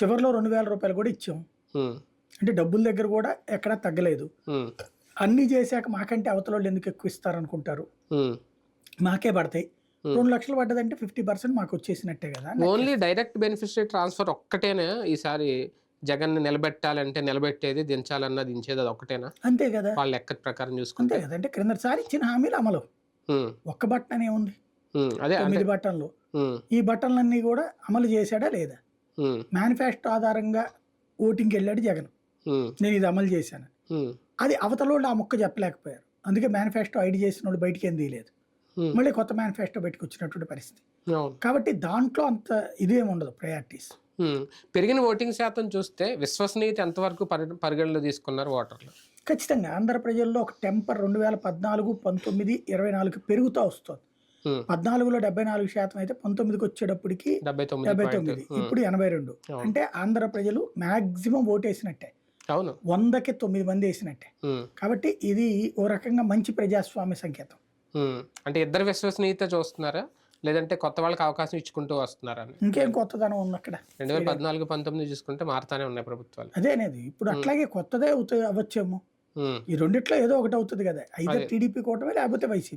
చివరిలో రెండు వేల రూపాయలు కూడా ఇచ్చాం. అంటే డబ్బుల దగ్గర కూడా ఎక్కడా తగ్గలేదు. అన్నీ చేశాక మాకంటే అవతల వాళ్ళు ఎందుకు ఎక్కువ ఇస్తారనుకుంటారు. మాకే పడతాయి. రెండు లక్షలు పడ్డదంటే ఫిఫ్టీ పర్సెంట్ మాకు వచ్చేసినట్టే కదా. ఓన్లీ డైరెక్ట్ బెనిఫిషరీ ట్రాన్స్ఫర్ ఒక్కటేనా? ఈసారి జగన్ నిలబెట్టాలంటే నిలబెట్టేది దించాలన్నా దించేది అది ఒక్కటేనా? అంతే కదా. వాళ్ళ లెక్క ప్రకారం అంతే చూసుకుంటే కదా. అంటే క్రిందసారి ఇచ్చిన హామీలు అమలు. ఒక్క ఉంది ఉమ్, అదే తొమ్మిది బటన్లు. ఉమ్, ఈ బటన్లన్నీ కూడా అమలు చేశాడా లేదా? మేనిఫెస్టో ఆధారంగా ఓటింగ్కి వెళ్ళాడు జగన్. నేను ఇది అమలు చేశాను. అది అవతల వాళ్ళు ఆ ముక్క చెప్పలేకపోయారు. అందుకే మేనిఫెస్టో ఐడి చేసిన వాళ్ళు బయటికి ఏం తీయలేదు. మళ్ళీ కొత్త మేనిఫెస్టో బయటకు వచ్చినటువంటి పరిస్థితి. కాబట్టి దాంట్లో అంత ఇదేం ఉండదు ప్రయారిటీస్. పెరిగిన ఓటింగ్ శాతం చూస్తే విశ్వసనీయత ఎంతవరకు పరి పరిగణలో తీసుకున్నారు ఓటర్లు? ఖచ్చితంగా ఆంధ్ర ప్రజల్లో ఒక టెంపర్ రెండు వేల పద్నాలుగు పంతొమ్మిది ఇరవై నాలుగు పెరుగుతూ వస్తుంది. పద్నాలుగులో డెబ్బై నాలుగు శాతం అయితే పంతొమ్మిదికి వచ్చేటప్పటికి డెబ్బై తొమ్మిది. ఇప్పుడు ఎనభై రెండు. అంటే ఆంధ్ర ప్రజలు మాక్సిమం ఓటేసినట్టే. అవును. వందకి తొమ్మిది మంది వేసినట్టే. కాబట్టి ఇది ఓ రకంగా మంచి ప్రజాస్వామ్య సంకేతం. అంటే ఇద్దరు విశ్వసనీయత చూస్తున్నారా? లేదంటే కొత్త వాళ్ళకి అవకాశం ఇచ్చుకుంటూ వస్తున్నారా? ఇంకేం కొత్తదనం ఉంది అక్కడ? రెండు వేల పద్నాలుగు పంతొమ్మిది చూసుకుంటే మారుతానే ఉన్నాయి ప్రభుత్వాలు. అదే అనేది. ఇప్పుడు అట్లాగే కొత్తదే అవుతుంది అవ్వచ్చేమో. ఈ రెండిట్లో ఏదో ఒకటి అవుతుంది కదా. అయితే టీడీపీ కూటమి లేకపోతే వైసీపీ.